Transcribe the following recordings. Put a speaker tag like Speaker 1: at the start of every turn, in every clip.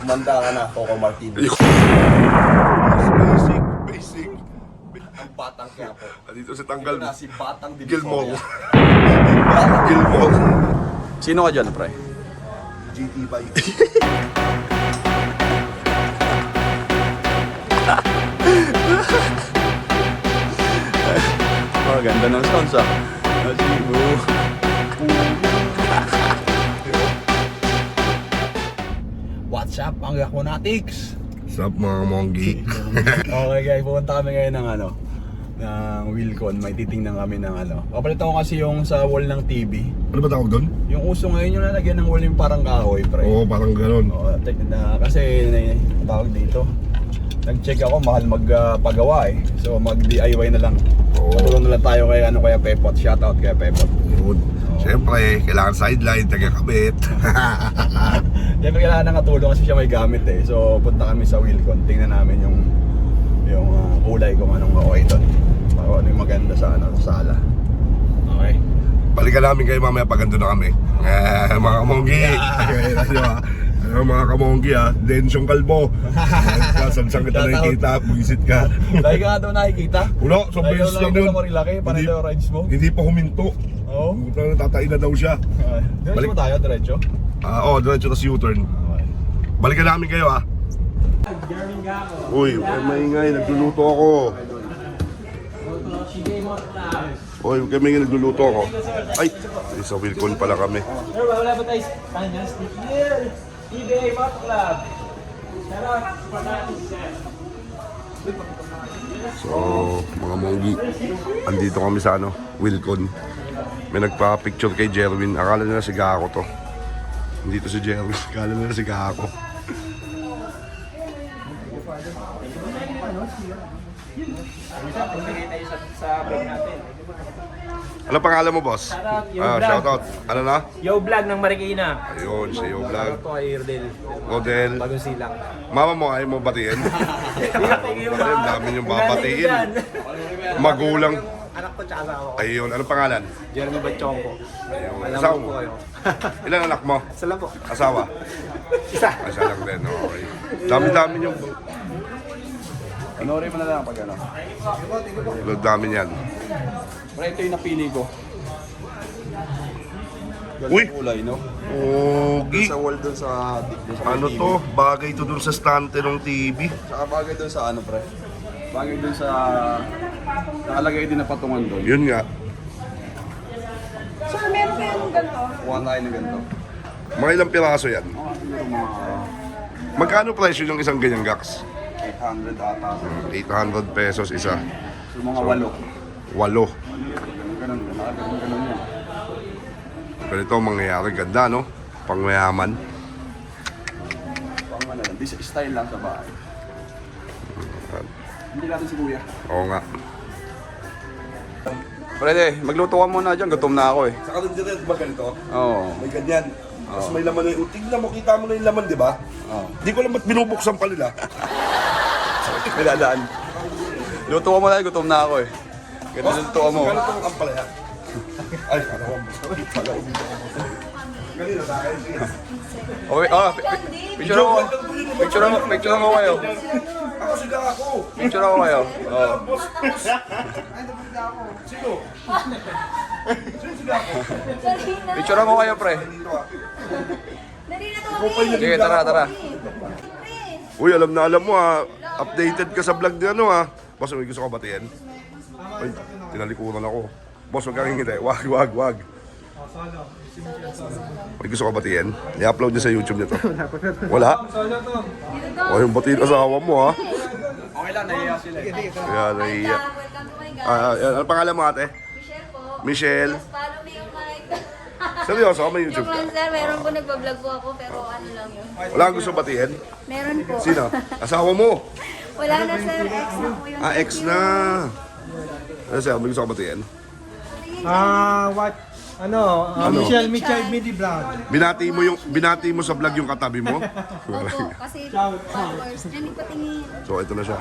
Speaker 1: Kumanda ka na, Coco Martinez.
Speaker 2: Basic, basic.
Speaker 1: Ang batang kaya po.
Speaker 2: Dito sa
Speaker 1: Ito
Speaker 2: tanggal.
Speaker 1: na si Batang
Speaker 2: Gilmore.
Speaker 1: Divisoria. Batang
Speaker 2: Gilmore.
Speaker 1: Sino ka dyan, pre?
Speaker 2: GT bike.
Speaker 1: Oh, ganda ng sounds ah. What's up, mga Yakunatics?
Speaker 2: Sup mga monggi?
Speaker 1: okay guys, pupunta kami ngayon ng ano ng Wilcon, may titingnan kami ng ano. Papalitan ko kasi yung sa wall ng TV.
Speaker 2: ano ba tawag doon?
Speaker 1: Yung uso ngayon yung lalagyan ng wall yung parang kahoy, pre.
Speaker 2: Oo, parang ganun.
Speaker 1: Oo, na kasi na, tawag dito. Nag-check ako, mahal magpagawa eh. So mag-DIY na lang. Patulong na lang tayo kay ano kaya Pepot. Shoutout kay Pepot.
Speaker 2: Yun. Siyempre, kailangan sideline, taga-kabit.
Speaker 1: Siyempre kailangan ng katulong kasi siya may gamit eh. So punta kami sa Wilcon, tingnan namin yung yung ah, kulay kung anong okay doon. Kung ano yung maganda sa ano, sa sala. Okay.
Speaker 2: Balikan namin kayo mamaya pag ando na kami. Eh, mga kamonggi. Di ba? Ano mga kamonggi ha? Densyong kalbo. Sansang kita nakikita, buisit ka.
Speaker 1: Dahil ka daw nakikita.
Speaker 2: Wala, sa beses lang yun.
Speaker 1: sa Marilaki, paano
Speaker 2: Hindi-
Speaker 1: daw rides mo?
Speaker 2: Hindi pa huminto.
Speaker 1: Oo.
Speaker 2: Na tatay na daw siya.
Speaker 1: Diretso
Speaker 2: Balik-
Speaker 1: mo tayo, diretso.
Speaker 2: Ah, oh, diretso tas U-turn. Balikan namin kayo ha. Uy, huwag maingay, nagluluto ako. Uy, huwag kami nagluluto ako. Ay, sa Wilcon pala kami.
Speaker 3: Sir, wala ba tayo kanya stick here? eBay Moto Club. Sarap, patatis sir.
Speaker 2: So, mga monggi, andito kami sa ano, Wilcon. May nagpa-picture kay Jerwin. Akala nila si Gako to. Hindi to si Jerwin. Akala nila si Gako.
Speaker 3: Tayo sa, sa vlog natin.
Speaker 2: Ano pangalan mo, boss?
Speaker 3: Shoutout, Yo
Speaker 2: Ah,
Speaker 3: Vlog.
Speaker 2: shoutout. Ano na?
Speaker 3: Yo Vlog ng Marikina.
Speaker 2: Ayun, si Yo
Speaker 3: Shoutout
Speaker 2: Vlog.
Speaker 3: ko kay Irdel.
Speaker 2: Rodel.
Speaker 3: Bagong silang.
Speaker 2: Mama mo, ayaw mo batiin? Ang dami niyong babatiin. Magulang.
Speaker 3: Anak ko tsaka asawa ko.
Speaker 2: Ayun, anong pangalan?
Speaker 3: Jeremy Bachongko.
Speaker 2: Ayun,
Speaker 3: Alam
Speaker 2: asawa
Speaker 3: mo
Speaker 2: mo?
Speaker 3: po kayo.
Speaker 2: Ilan anak mo?
Speaker 3: Salam po.
Speaker 2: Asawa?
Speaker 3: Isa.
Speaker 2: Asa lang din, okay. Dami-dami niyong...
Speaker 1: Panoorin mo na lang pag ano.
Speaker 2: Dami niyan.
Speaker 1: Pero ito yung napili ko. Ganda
Speaker 2: Uy!
Speaker 1: kulay, no?
Speaker 2: Pogi!
Speaker 1: Sa wall dun sa, dun sa
Speaker 2: Ano
Speaker 1: TV.
Speaker 2: to? Bagay to dun sa stante ng TV.
Speaker 1: Saka bagay dun sa ano, pre? Bagay dun sa... Nakalagay din na patungan dun.
Speaker 2: Yun nga.
Speaker 4: Sir, meron kayong ganito?
Speaker 1: Kuha tayo ng ganito.
Speaker 2: Mga ilang piraso yan.
Speaker 1: Mga siguro mga
Speaker 2: Magkano presyo yung isang ganyang gax?
Speaker 1: 800 ata.
Speaker 2: 800 pesos isa.
Speaker 1: So mga walo.
Speaker 2: Walo.
Speaker 1: Ganun, ganun. Nakaganon, ganun yan.
Speaker 2: Ganito ang mangyayari. Ganda, no? Pangmayaman.
Speaker 1: Pang lang. This style lang sa bahay. Hindi natin si kuya.
Speaker 2: Oo nga.
Speaker 1: Pwede, magluto ka muna dyan. Gutom na ako eh.
Speaker 2: Sa kanan dyan, ba ganito?
Speaker 1: Oo.
Speaker 2: May ganyan. Tapos may laman na yung... Tignan mo, kita mo na yung laman, di ba?
Speaker 1: Oo.
Speaker 2: Di ko alam ba't binubuksan pa nila.
Speaker 1: May dadaan. Luto ka muna, gutom na ako eh. Ganda luto ka mo.
Speaker 2: Gano'n itong ampalaya? Ay, ano ko? Pala, ko. Ganito, sa akin.
Speaker 1: ah, pi- pi- picture ako. Picture ako, picture ako kayo.
Speaker 2: Ako sila ako.
Speaker 1: Picture ako kayo. Oo.
Speaker 2: Boss, boss. Sino? Sino sila ako?
Speaker 1: Picture ako kayo, pre.
Speaker 2: Ah.
Speaker 4: Dali na to.
Speaker 1: Sige, tara, tara.
Speaker 2: Uy, alam na alam mo ah. Updated ka sa vlog ni ano ah. Boss, may gusto ka batiin? Ay, tinalikuran ako. Boss, huwag kang hingiti. Wag, wag, wag. May gusto ka batiin? I-upload niya sa YouTube nito. Wala? O, yung batiin asawa mo ah.
Speaker 1: Lang, nahiya sila eh.
Speaker 2: Kaya nahiya.
Speaker 4: Welcome to my
Speaker 2: Ah, ah, ano pangalan mo ate?
Speaker 4: Michelle po.
Speaker 2: Michelle.
Speaker 4: Just follow me yung mic.
Speaker 2: Seryoso, may YouTube
Speaker 4: Yung
Speaker 2: ka?
Speaker 4: lang sir, meron po nagbablog po ako pero ano lang yun.
Speaker 2: Wala kang gusto batiin?
Speaker 4: Meron po.
Speaker 2: Sino? Asawa mo?
Speaker 4: Wala na sir, ex na po yun.
Speaker 2: Ah, ex na. Ano sa'yo, may gusto ka batiin?
Speaker 5: Ah, what? Ano? ah,
Speaker 2: Ano?
Speaker 5: Michelle, Michelle Midi Vlog.
Speaker 2: Binati mo yung binati mo sa vlog yung katabi mo?
Speaker 4: Opo, kasi followers. Yan, nagpatingin.
Speaker 2: so ito na siya.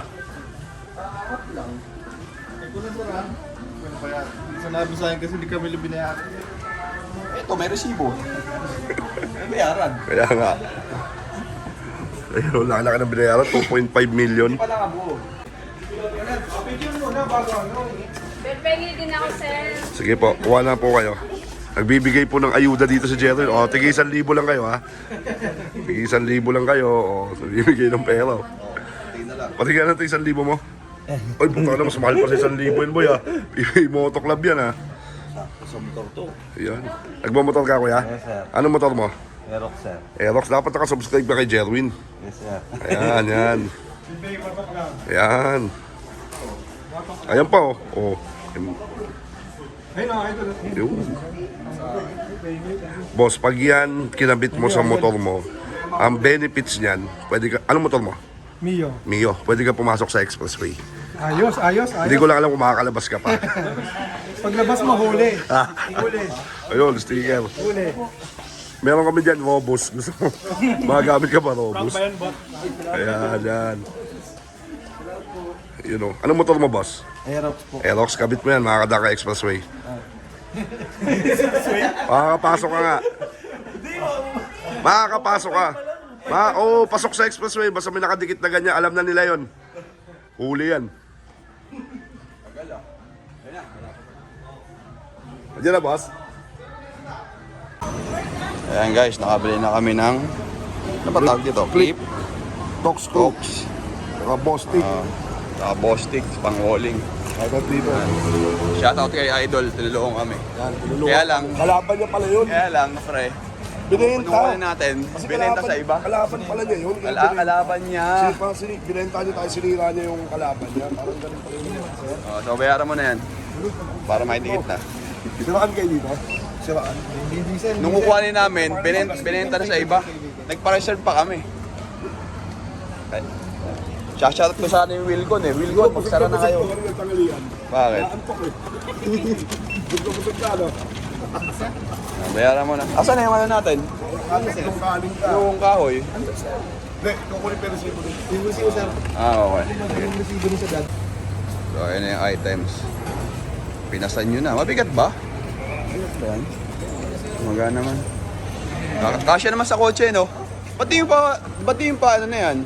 Speaker 5: Sanabi sa akin kasi hindi kami binayaran.
Speaker 1: Ito, may resibo. May bayaran.
Speaker 2: Kaya nga. Ayun, laki-laki ng binayaran, 2.5 million.
Speaker 4: Berpengi din ako, sir.
Speaker 2: Sige po, kuha na po kayo. Nagbibigay po ng ayuda dito sa Jerry. O, tigay isang libo lang kayo, ha? Tigay isang libo lang kayo. O, nagbibigay ng pera. o. Patingnan natin isang libo mo. Ay, puta na, mas mahal pa sa isang libo yun, boy, ha? PBA Moto Club yan, ha?
Speaker 6: Sa motor to.
Speaker 2: Ayan. Nagmamotor ka, kuya?
Speaker 6: Yes, sir.
Speaker 2: Anong motor mo?
Speaker 6: Aerox, sir.
Speaker 2: Aerox, dapat nakasubscribe ka kay Jerwin.
Speaker 6: Yes, sir.
Speaker 2: Ayan, yan. Ayan. Ayan pa, oh. oh.
Speaker 5: Ayun o, ito.
Speaker 2: Yun. Boss, pag yan kinabit mo sa motor mo, ang benefits niyan, pwede ka, anong motor mo?
Speaker 5: Mio.
Speaker 2: Mio, pwede ka pumasok sa expressway.
Speaker 5: Ayos, ayos,
Speaker 2: Hindi
Speaker 5: ayos.
Speaker 2: ko lang alam kung makakalabas ka pa.
Speaker 5: Paglabas mo, huli. Huli.
Speaker 2: Ayun, sticker.
Speaker 5: Huli.
Speaker 2: Meron kami dyan, Robus. Gusto mo, magagamit ka ba, Robus? Ayan, yan. Yun o. Anong motor mo, boss?
Speaker 6: Aerox po.
Speaker 2: Aerox, kabit mo yan, makakadaka expressway. Makakapasok ka nga. Makakapasok ka. Ma oh, pasok sa expressway, basta may nakadikit na ganyan, alam na nila yon. Huli yan. Diyan na, boss.
Speaker 1: Ayan guys, nakabili na kami ng... Ano ba tawag dito? Clip?
Speaker 2: Tox. Saka boss stick.
Speaker 1: Saka boss stick, pang rolling.
Speaker 2: Agad dito.
Speaker 1: Shoutout kay Idol, tinulungan kami.
Speaker 2: Yan, tinulungan.
Speaker 1: Kaya lang,
Speaker 2: Kalaban niya pala yun.
Speaker 1: kaya lang, pre.
Speaker 2: Binenta.
Speaker 1: Kukunin natin,
Speaker 2: Kasi
Speaker 1: binenta
Speaker 2: kalaban-
Speaker 1: sa iba.
Speaker 2: Kalaban pala niya yun.
Speaker 1: Kala, kalaban niya.
Speaker 2: Sini, parang sini, binenta niya tayo, sinira niya yung kalaban niya. Parang ganun pala yun.
Speaker 1: Oh, so bayaran mo na yan. Para may dikit na.
Speaker 2: Siraan kayo dito? Siraan.
Speaker 1: Nung kukuhanin namin, binenta, binenta na sa iba. Nagpa-reserve pa kami. Ay. Shoutout ko sana yung Wilcon eh. Wilcon, magsara na kayo. Bakit? Ah, Bayaran mo na. Asan na yung ano natin?
Speaker 2: Yung.
Speaker 1: Yung kahoy.
Speaker 2: Hindi, kukunin pero resibo din.
Speaker 1: Ah, okay. Sige. So, ayun na yung items. Pinasan nyo na. Mabigat ba? Mabigat ba yan? Maga naman. Ka- Kasya naman sa kotse, no? Pati yung pa, pati yung pa, ano na yan?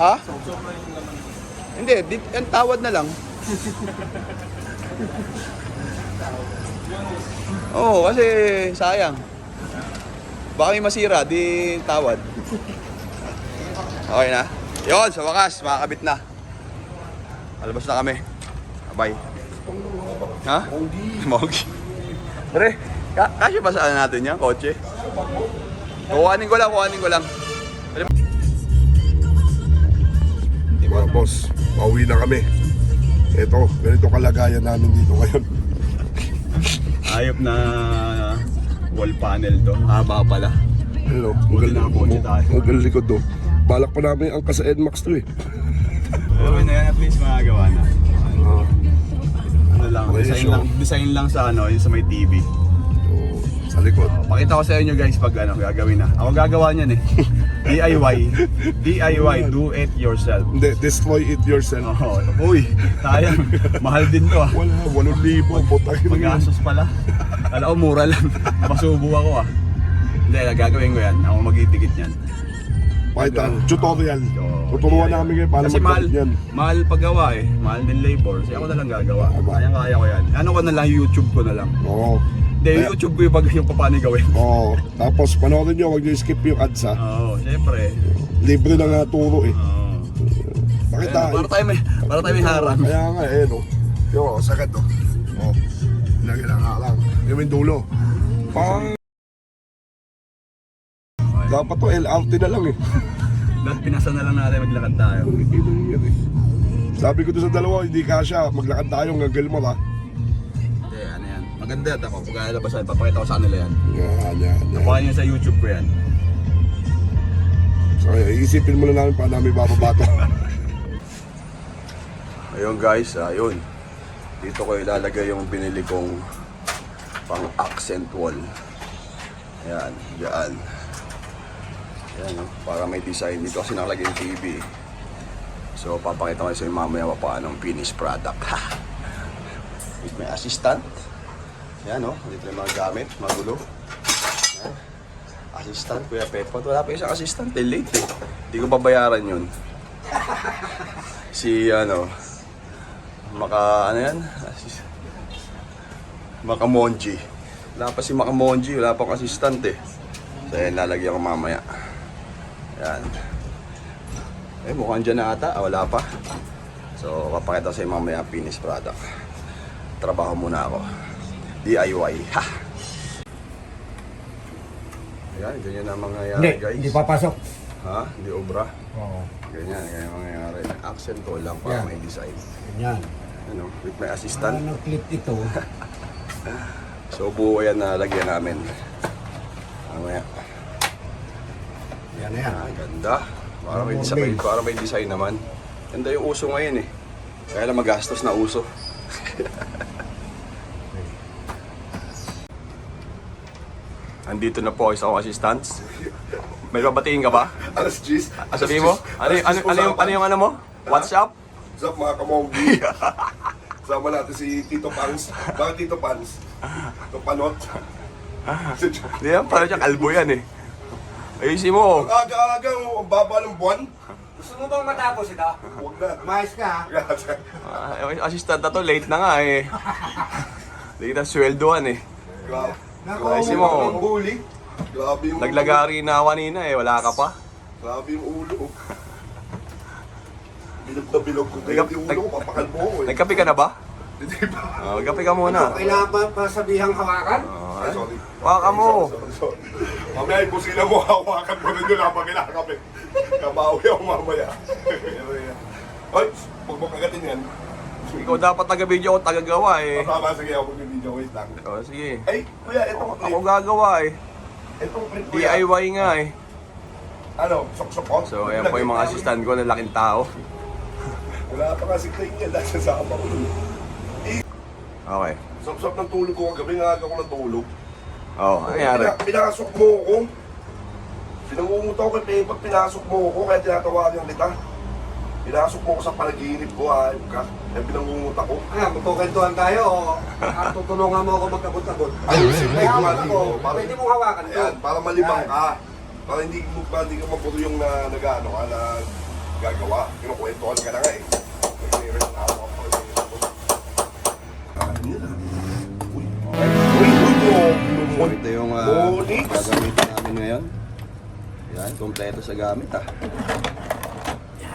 Speaker 1: Ha? Hindi, di, yan tawad na lang. Oo, kasi sayang. Baka may masira, di tawad. Okay na? Yun, sa wakas, makakabit na. Alabas na kami. Bye. Ha? Mogi. Pre, ka kasya ba saan natin yan, kotse? Kuhanin ko lang, kuhanin ko lang.
Speaker 2: Mga boss, pauwi na kami. Ito, ganito kalagayan namin dito ngayon.
Speaker 1: Ayop na wall panel to. Haba pala.
Speaker 2: Hello,
Speaker 1: Buti
Speaker 2: galing
Speaker 1: nakakotse tayo.
Speaker 2: Galing likod do. Balak pa namin ang sa NMAX to eh.
Speaker 1: Okay na yan, at least magagawa na.
Speaker 2: Ah,
Speaker 1: Ano lang, design lang, design lang sa ano, yung sa may TV.
Speaker 2: Sa likod.
Speaker 1: Pakita ko sa inyo guys pag ano, gagawin na. Ako gagawa niyan eh. DIY. DIY, do it yourself.
Speaker 2: Hindi, destroy it yourself.
Speaker 1: Oo. Uy, sayang. Mahal din to ah.
Speaker 2: Wala, 8,000. Putang ina.
Speaker 1: Mag-asos pala. Kala ko mura lang. Masubo ako ah. Hindi, gagawin ko yan. Ako magdidikit yan.
Speaker 2: Pakita, tutorial.
Speaker 1: So,
Speaker 2: Tuturuan
Speaker 1: yeah.
Speaker 2: namin kayo paano
Speaker 1: Kasi mahal,
Speaker 2: yan.
Speaker 1: mahal paggawa eh. Mahal din labor. Kasi ako na lang gagawa. Kaya kaya ko yan. Ano ko na lang, YouTube ko na lang.
Speaker 2: Oo.
Speaker 1: Hindi, YouTube ko yung, pag, yung paano gawin.
Speaker 2: Oo. Tapos panoorin nyo, huwag nyo skip yung ads ha.
Speaker 1: Oo, syempre.
Speaker 2: Libre na nga turo eh.
Speaker 1: Oo.
Speaker 2: Pakita.
Speaker 1: Ayun, para tayo may, para tayo may harang.
Speaker 2: Kaya nga eh no. Yo, sakit no. Oh. Lagi lang halang. Yung may dulo. Pang... Dapat to LRT na lang eh.
Speaker 1: Dapat pinasa na lang natin maglakad tayo.
Speaker 2: Sabi ko doon sa dalawa, hindi kasha. Maglakad tayo ng Gilmore ha.
Speaker 1: Maganda yan ako. Pag lalabasan, papakita ko sa kanila yan.
Speaker 2: Yan, yan, yan.
Speaker 1: Nakuha niyo sa YouTube ko yan.
Speaker 2: So, iisipin muna namin paano namin bababa to.
Speaker 1: Ayun guys, ayun. Dito ko ilalagay yung binili kong pang accent wall. Ayan, yan. Ayan, no? para may design. Dito kasi nakalagay yung TV. So, papakita ko sa inyo mamaya pa paano ang finished product. Ha! With my assistant. Ayan, no? Dito yung mga gamit, magulo. Ayan. Assistant, Kuya Pepot. Wala pa isang assistant eh, late eh. Hindi ko babayaran yun. Si ano, Maka, ano yan? Assis- Makamonji. Wala pa si Makamonji, wala pa akong assistant eh. So yan, lalagyan ko mamaya. Yan. Eh, mukhang dyan na ata. Ah, wala pa. So, papakita sa mamaya ang finished product. Trabaho muna ako. DIY. Ha! Ayan, ganyan ang mangyayari
Speaker 5: Hindi,
Speaker 1: guys.
Speaker 5: hindi papasok.
Speaker 1: Ha? Hindi obra.
Speaker 5: Oo.
Speaker 1: Ganyan, ganyan ang mangyayari. Accent ko lang para
Speaker 5: Yeah.
Speaker 1: may design.
Speaker 5: Ganyan.
Speaker 1: Ano, with my
Speaker 5: Ano
Speaker 1: assistant.
Speaker 5: nag-clip ito?
Speaker 1: So, buo yan na lagyan namin. Mamaya.
Speaker 5: Yan na yan.
Speaker 1: Ah, ganda. Para may,
Speaker 5: More
Speaker 1: design,
Speaker 5: base.
Speaker 1: para may design naman. Ganda yung uso ngayon eh. Kaya lang magastos na uso. Andito na po isa akong assistants. May babatiin ka ba?
Speaker 2: Alas G's.
Speaker 1: Ah, sabihin mo? Ano, yung- ano, ano, yung, ano yung ano mo? What's up?
Speaker 2: What's up mga kamonggi? Sama natin si Tito Pans. Bakit Tito Pans? Tito Panot?
Speaker 1: Hindi yan, parang siya kalbo yan eh. Ayusin mo.
Speaker 2: Aga-aga, ang baba ng buwan.
Speaker 3: Gusto mo bang matapos ito?
Speaker 2: Huwag na.
Speaker 5: Mais ka.
Speaker 1: Ah, assistant na to, late na nga eh. Late na sweldoan eh.
Speaker 2: Grabe.
Speaker 1: Ayusin mo.
Speaker 2: Ang huli. Grabe yung
Speaker 1: Naglagari na ako kanina eh, wala ka pa.
Speaker 2: Grabe yung ulo. Bilog na bilog ko. Kaya
Speaker 1: Nag-
Speaker 2: yung ulo ko, papakalbo ko eh.
Speaker 1: Nagkape ka na ba?
Speaker 2: Hindi ba?
Speaker 1: Oh, magkape ka muna.
Speaker 5: Kailangan pa, pa sabihang hawakan?
Speaker 1: Oh,
Speaker 2: Ay, sorry.
Speaker 1: Waka mo.
Speaker 2: Sorry, sorry. Mamaya yung busina mo, hawakan mo rin yun habang kinakape. Kabawi ako mamaya. Ay, huwag mo kagatin yan.
Speaker 1: Ikaw dapat taga-video ako tagagawa eh.
Speaker 2: Tama, sige ako mag-video. Wait lang.
Speaker 1: Oh, sige.
Speaker 2: Ay, kuya, itong
Speaker 1: Ako
Speaker 2: clip.
Speaker 1: gagawa eh.
Speaker 2: Itong clip, kuya.
Speaker 1: DIY nga eh.
Speaker 2: Ano, sok-sok ko?
Speaker 1: So, ayan po yung mga assistant ko na laking tao.
Speaker 2: Wala pa kasi clip niya dahil sa ko.
Speaker 1: Okay.
Speaker 2: Sok-sok ng tulog ko kagabi, nga aga ko natulog.
Speaker 1: Oh, ano nangyari?
Speaker 2: Pina- pinasok mo ako. Pinangunguta ko kay Pepe, pinasok mo ako, kaya tinatawagan kita. Pinasok mo ako sa panaginip ko, ayok ka. Kaya pinangunguta ko.
Speaker 5: Ano, magkukwentuhan tayo o ah, tutulungan mo ako magkabot-abot?
Speaker 2: Ay, sige,
Speaker 5: May hawak
Speaker 2: kumati
Speaker 5: ako.
Speaker 2: mo. Para,
Speaker 5: Pwede mong hawakan to.
Speaker 2: ayan, para malibang ka. Para hindi, mo para hindi ka mapuro yung na, nag-ano ka na gagawa. Kinukwentuhan ka na nga eh. May rest na ako. Uy, uy, uy, uy,
Speaker 1: Ito yung
Speaker 2: Bonix.
Speaker 1: gagamitin namin ngayon. Yan, kompleto sa gamit ah.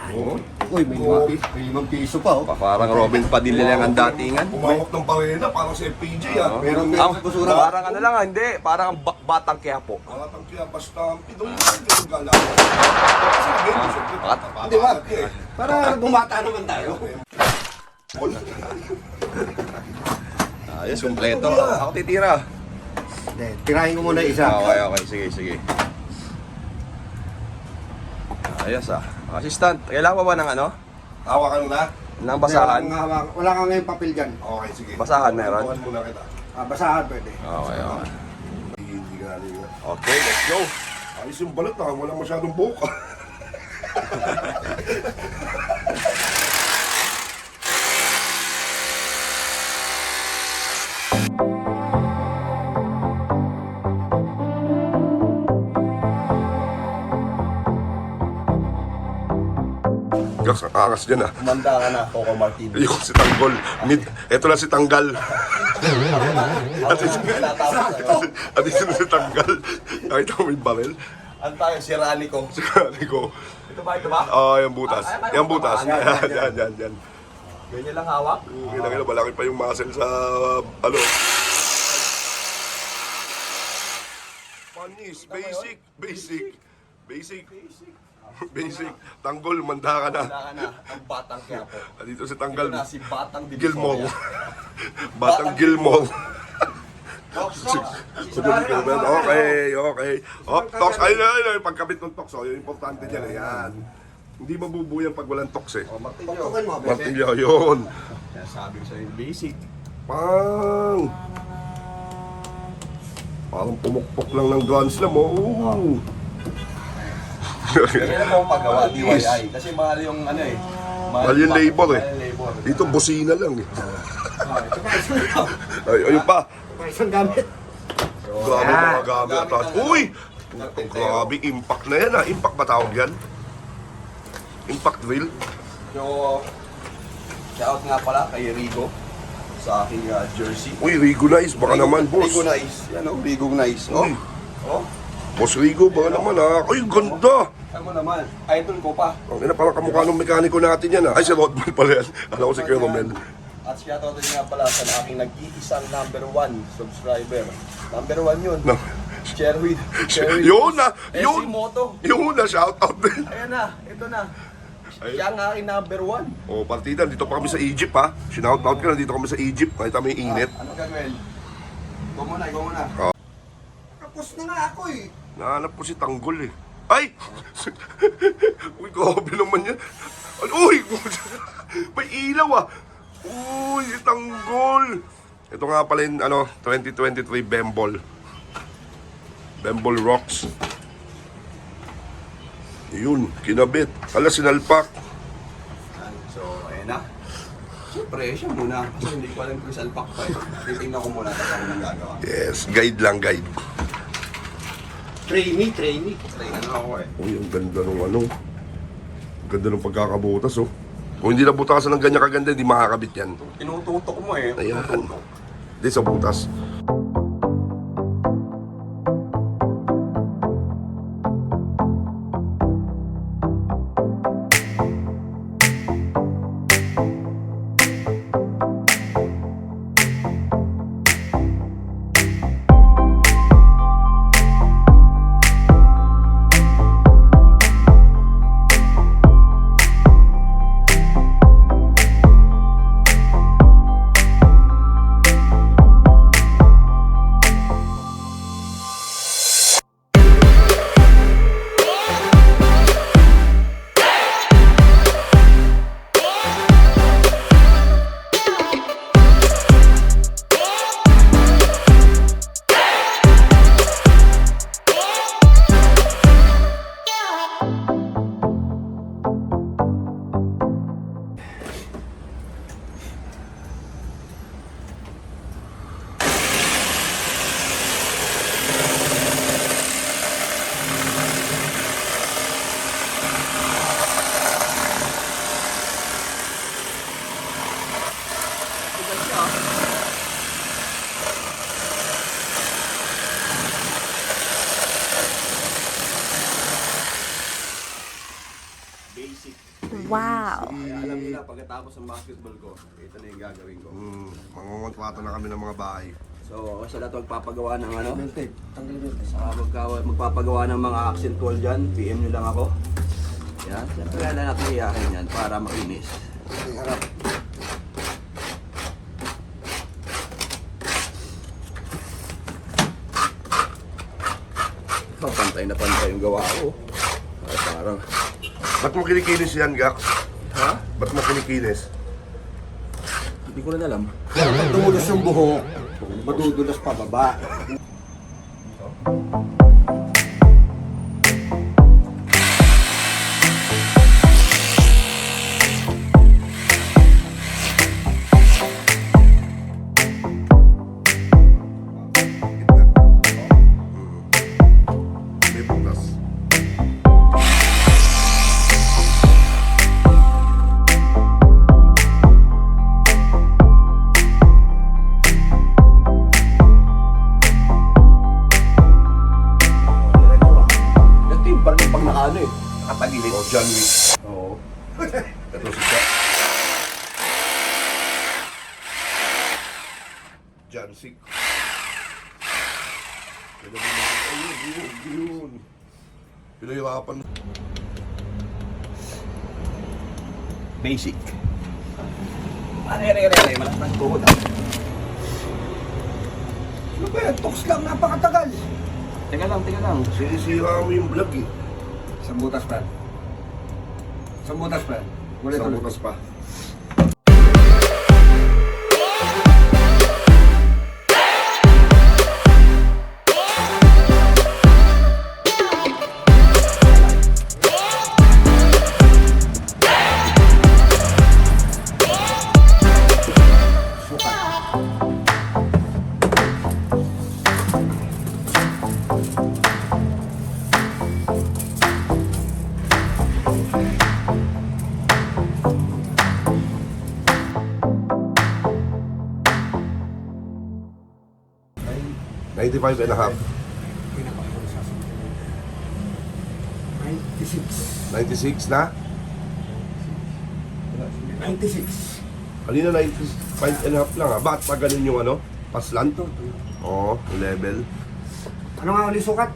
Speaker 2: Oh,
Speaker 5: Uy, may limang, pi- may limang piso pa oh.
Speaker 1: Pa- Parang Robin Padilla lang ang datingan.
Speaker 2: Umawak ng parena, parang si FPJ ah.
Speaker 5: Meron
Speaker 1: Ang,
Speaker 5: meron busura.
Speaker 1: parang ano lang ah, hindi. Parang ang ba- batang Quiapo.
Speaker 2: Mga tangkya, basta ang Pinoy yung gala. Kasi ganyan, siyempre,
Speaker 1: Bakit?
Speaker 5: Di ba?
Speaker 2: eh.
Speaker 5: Para bumata naman tayo.
Speaker 1: Ayos, kompleto. Ako titira.
Speaker 5: Hindi, tirahin ko muna isa.
Speaker 1: Okay, okay. Sige, sige. Ayos ah. Assistant, kailangan ba ng ano?
Speaker 2: Hawakan mo na?
Speaker 1: Ng basahan?
Speaker 5: Wala kang Wala kang ngayong papel dyan.
Speaker 2: Okay, sige.
Speaker 1: Basahan meron?
Speaker 2: Hawakan muna kita.
Speaker 5: Ah, basahan pwede.
Speaker 1: Okay, okay.
Speaker 2: Hindi ka.
Speaker 1: Okay, let's go.
Speaker 2: Ayos yung balat ah, wala masyadong buhok ah. Gas, ang angas dyan ah.
Speaker 1: Kumanda ka na, Coco Martinez.
Speaker 2: Ayun, si Tanggol. Mid, eto na si Tanggal. at ito, at ito na si Tanggal. Nakita mo yung barel?
Speaker 1: Ano tayo, si Rani ko.
Speaker 2: Sabi ko,
Speaker 1: Ito ba, ito ba?
Speaker 2: ah, yung butas.
Speaker 1: Ah,
Speaker 2: Yung butas.
Speaker 1: yan, yan,
Speaker 2: Yan,
Speaker 1: yan.
Speaker 2: yan, yan, yan.
Speaker 1: Ganyan lang hawak?
Speaker 2: Kailangan kailangan, malaki pa yung muscle sa, ano. Panis, basic, basic, basic, basic. Tanggol, manda ka na.
Speaker 1: Kumanda ka na, ang batang Quiapo.
Speaker 2: At dito si
Speaker 1: Ito
Speaker 2: Tanggal,
Speaker 1: na si Batang
Speaker 2: Gilmore.
Speaker 1: Divisoria.
Speaker 2: Batang Gilmore.
Speaker 1: Assistant.
Speaker 2: Okay, okay. Oh, tox, ayun ayun na, yung pagkabit ng tox, oh, yung importante dyan, ayan. Hindi mabubuyan pag walang tox eh.
Speaker 1: Oh, martilyo.
Speaker 5: Tutukan mo, bebe.
Speaker 2: Martilyo, yun.
Speaker 1: Kaya sabi ko sa'yo, basic.
Speaker 2: Pang! Parang pumukpok lang ng Grand Slam, oh.
Speaker 1: Ganyan po ang paggawa, DIY. Kasi mahal yung ano eh.
Speaker 2: Mahal yung labor eh.
Speaker 1: Mahal labor.
Speaker 2: Dito, busina lang eh. Ay, ayun pa.
Speaker 5: May isang gamit.
Speaker 2: Grabe mga gamit. Tapos, uy! Grabe, impact na yan ah. Impact ba tawag yan? Impact drill?
Speaker 1: So, shout nga pala kay Rigo sa aking ah, jersey.
Speaker 2: Uy, Rigo Nice, baka naman, boss.
Speaker 1: Rigo Nice. Yan o, Rigo Nice. Oh.
Speaker 2: Uy.
Speaker 1: Oh.
Speaker 2: Boss Rigo, baka naman ah. Ay, ganda!
Speaker 1: Ano naman, idol ko pa.
Speaker 2: Ang ina, parang kamukha ng mekaniko natin yan ah. Ay, si Rodman pala yan. Alam ko si Kuya Romel.
Speaker 1: At shoutout din nga pala sa aking nag-iisang number one subscriber. Number one yun.
Speaker 2: No.
Speaker 1: Sherwin. Sherwin.
Speaker 2: Yun na!
Speaker 1: SC
Speaker 2: Yun!
Speaker 1: Moto.
Speaker 2: Yun na, shout out din.
Speaker 1: Ayan na, ito na. Siya ang aking number one.
Speaker 2: O, partida, dito pa kami sa Egypt ha. Shinout out ka na, dito kami sa Egypt. Mo yung init.
Speaker 1: Ah, ano gagawin? Go muna, go muna.
Speaker 5: Tapos na nga ako eh.
Speaker 2: Nahanap ko si Tanggol eh. Ay! Uy, grabe naman yan. Ano? Uy! May ilaw ah! Uy, si Tanggol! Ito nga pala yung ano, 2023 Bembol. Bembol Rocks. Yun, kinabit. Ala, sinalpak.
Speaker 1: So, ayan na. Siyempre, siya muna. Kasi hindi ko alam kung salpak pa eh. Titingnan ko muna ako nang gagawa.
Speaker 2: Yes, guide lang, guide.
Speaker 5: Trainee, trainee.
Speaker 1: Ano ako eh.
Speaker 2: Uy, ang ganda ng ano. Ang ganda ng pagkakabutas, oh. Kung hindi na butasan ng ganyan kaganda, hindi makakabit yan.
Speaker 1: Tinututok mo eh.
Speaker 2: Ayan.
Speaker 1: Tinututok.
Speaker 2: Hindi sa butas.
Speaker 1: Basic.
Speaker 4: Wow.
Speaker 1: Kaya alam nila, pagkatapos ng basketball ko, ito na yung gagawin ko.
Speaker 2: Hmm, mangungontrata na kami ng mga bahay.
Speaker 1: So, ako sa lahat magpapagawa ng ano? Saka magka, magpapagawa ng mga accent wall dyan, PM nyo lang ako. Yan, siyempre kaya na natin iyakin yan para makinis. Oh, pantay na pantay yung gawa ko. Ay, parang,
Speaker 2: Ba't mo kinikinis yan, Gax?
Speaker 1: ha?
Speaker 2: Ba't mo kinikinis?
Speaker 1: Hindi ko na alam.
Speaker 5: Pag tumulos yung buhok, madudulas pa lang.
Speaker 2: Sinisira mo yung vlog eh.
Speaker 5: Isang butas pa. Isang butas pa.
Speaker 2: Isang butas pa. 95 and a half.
Speaker 5: Pinapakita sa 96.
Speaker 2: 96 na?
Speaker 5: 96.
Speaker 2: Kanina 95 and a half lang ha. Bakit pa ganun yung ano? Paslan? Oo, yung level.
Speaker 5: Ano nga ulit sukat?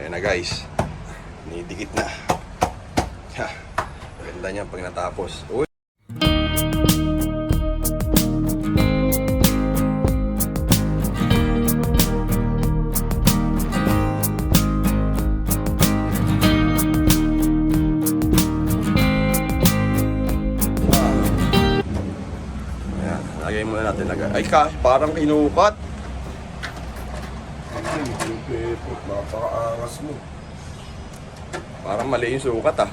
Speaker 1: Ayan na guys. Nidikit na. Ha. Ganda niya pag natapos. Uy. Ka, parang inukat.
Speaker 2: Pepot, napakaangas mo.
Speaker 1: Parang mali yung sukat ah.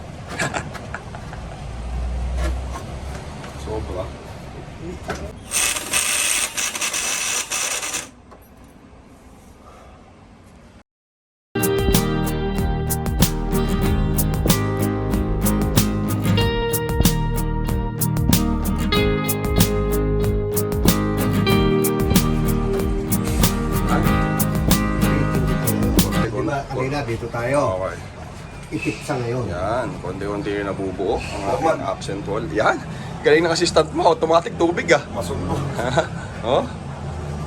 Speaker 2: Sobra.
Speaker 5: Itik sa ngayon.
Speaker 1: Yan, konti-konti yung nabubuo ang ating accent wall. Yan, galing ng assistant mo, automatic tubig ah.
Speaker 2: Masok mo.
Speaker 1: oh?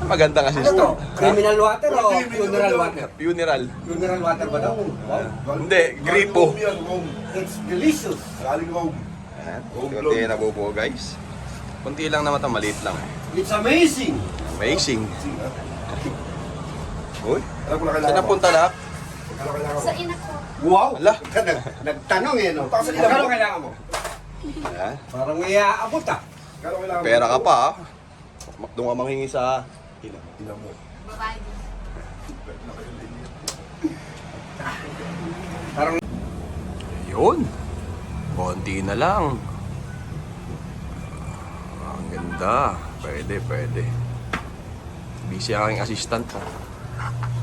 Speaker 1: Magandang
Speaker 5: Ano to?
Speaker 1: assistant.
Speaker 5: Criminal water o funeral water?
Speaker 1: Funeral.
Speaker 5: Funeral water ba daw?
Speaker 1: Hindi, gripo.
Speaker 5: It's delicious.
Speaker 2: Galing Rome.
Speaker 1: Yan, konti yung nabubuo guys. Konti lang naman ito, maliit lang.
Speaker 5: It's amazing.
Speaker 1: Amazing. Uy,
Speaker 2: ko na
Speaker 1: saan
Speaker 2: mo.
Speaker 1: napunta na?
Speaker 4: Sa
Speaker 2: mo.
Speaker 4: inak ko.
Speaker 5: Wow!
Speaker 1: Ala.
Speaker 5: Nag, nagtanong eh, no?
Speaker 2: Tapos sa
Speaker 5: Magkano
Speaker 2: ilaw mo.
Speaker 5: kailangan mo?
Speaker 1: Yan.
Speaker 5: Parang may aabot ah.
Speaker 2: Kailangan kailangan mo.
Speaker 1: Pera ka pa ah. Doon ka manghingi sa...
Speaker 2: Tingnan mo.
Speaker 4: Babae.
Speaker 1: Yun. Konti na lang. Ang ganda. Pwede, pwede. Busy ang aking assistant. Ha?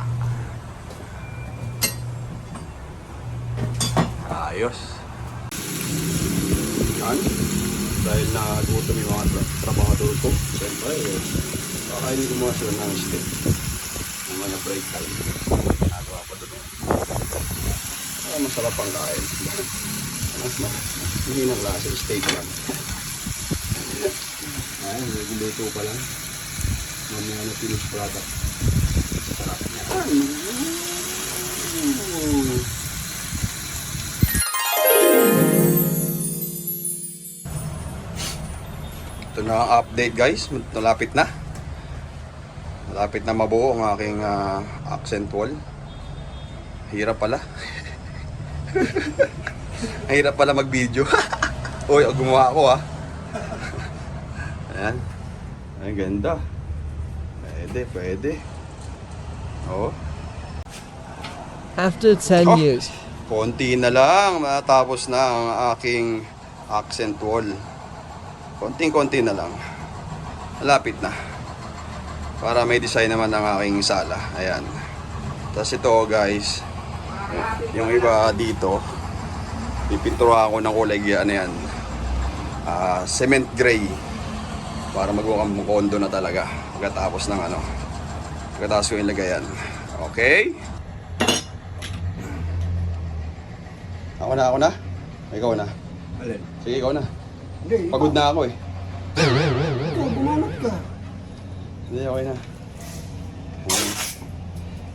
Speaker 1: Ayos. Yan. Dahil nagutom yung mga tra- trabahador ko. Siyempre, eh, kakainin ko mga sila ng steak. Yung mga break time. Ginagawa ko doon. Ah, masarap ang kain. Mas ma hindi na klase, steak lang. Ay, nagluto pa lang. Mamaya na finished product. Sarap niya. Mm. Ito na ang update guys. Malapit na. Malapit na mabuo ang aking ah, accent wall. Hirap pala. Ang hirap pala mag-video. Uy, gumawa ako ah. Ayan. Ang ganda. Pwede, pwede. Oh,
Speaker 3: After 10
Speaker 1: Oh.
Speaker 3: years,
Speaker 1: konti na lang. Matapos na ang aking accent wall. Konting-konti na lang. Malapit na. Para may design naman ang aking sala. Ayan. Tapos ito guys. Yung iba dito. Pipinturahan ko ng kulay ano yan. ah, cement gray. Para magmukhang kondo na talaga. Pagkatapos ng ano. Pagkatapos ko ilagay yan. Okay? Ako na, ako na? Ikaw na.
Speaker 5: Alin?
Speaker 1: Sige, ikaw na.
Speaker 5: Hindi.
Speaker 1: Pagod na ako eh.
Speaker 5: Ikaw, bumanat ka.
Speaker 1: Hindi, okay na. Um,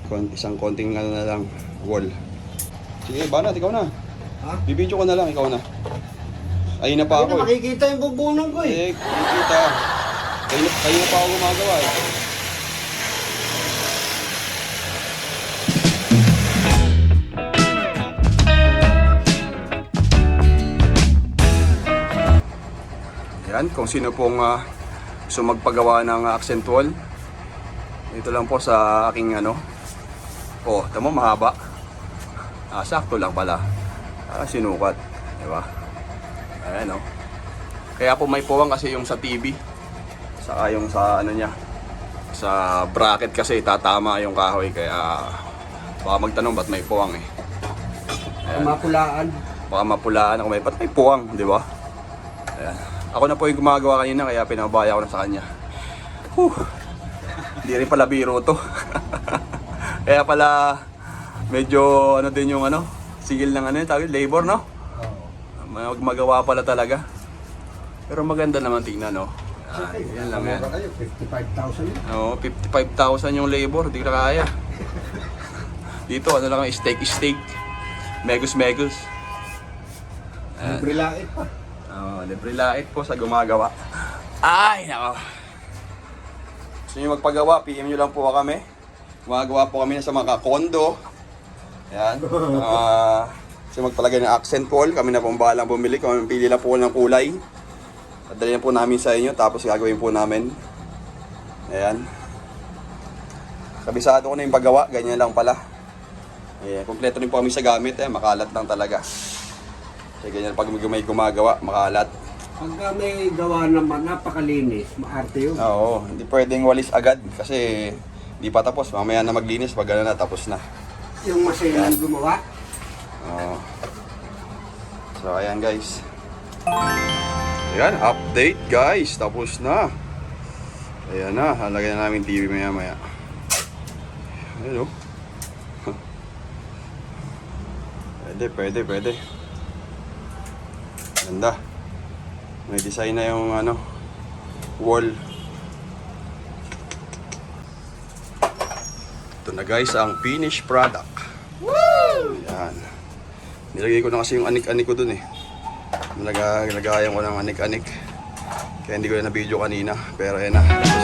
Speaker 1: kon- isang konting ano na lang, wall. Sige, banat, ikaw na.
Speaker 5: Ha?
Speaker 1: Bibidyo ko na lang, ikaw na. Ayun na pa
Speaker 5: Hindi
Speaker 1: ako
Speaker 5: na
Speaker 1: eh.
Speaker 5: makikita yung bubunan ko eh.
Speaker 1: Eh, kita. Kayo, kayo pa ako gumagawa eh. Yan, kung sino pong uh, gusto magpagawa ng accent wall. Ito lang po sa aking ano. Oh, tamo mahaba. Ah, sakto lang pala. Ah, sinukat. Di ba? Ayan oh. Kaya po may puwang kasi yung sa TV. Saka yung sa ano niya. Sa bracket kasi tatama yung kahoy kaya baka magtanong ba't may puwang eh.
Speaker 5: Mapulaan.
Speaker 1: Baka mapulaan ako may ba't may puwang, di ba? Ayan. Ako na po yung gumagawa kanina kaya pinabaya ko na sa kanya. Whew. Di rin pala biro to. Kaya pala medyo ano din yung ano, sigil ng ano tawag, labor no? Mag magawa pala talaga. Pero maganda naman tingnan no. Yan, yan lang yan.
Speaker 5: Mura kayo, 55,000 yun.
Speaker 1: Oo, 55,000 yung labor, di na kaya. Dito, ano lang, steak, steak. Megus, megus.
Speaker 5: Libre langit pa.
Speaker 1: Oo, libre lait po sa gumagawa. Ay, nako. Gusto nyo magpagawa, PM nyo lang po kami. Gumagawa po kami sa mga kondo. Yan. Ah, gusto magpalagay ng accent wall, kami na po ang bahalang bumili. Kami pili lang po ng kulay. Padali na po namin sa inyo, tapos gagawin po namin. Ayan. Kabisado ko na yung paggawa, ganyan lang pala. Ayan, kompleto rin po kami sa gamit, eh, makalat lang talaga. Kasi ganyan pag may gumagawa, makalat.
Speaker 5: Pagka may gawa naman, napakalinis, maarte yun.
Speaker 1: Oo, hindi pwedeng walis agad kasi di pa tapos. Mamaya na maglinis pag gano'n na tapos na.
Speaker 5: Yung masinang gumawa,
Speaker 1: Oo. So ayan guys. Ayan, update guys. Tapos na. Ayan na, halagay na namin TV maya maya. Ayan o. Pwede, pwede, pwede. Ganda. May design na yung ano, wall. Ito na guys ang finished product. Ayan. Nilagay ko na kasi yung anik-anik ko dun eh. Nilagayan ko ng anik-anik. Kaya hindi ko na video kanina. Pero ayan na.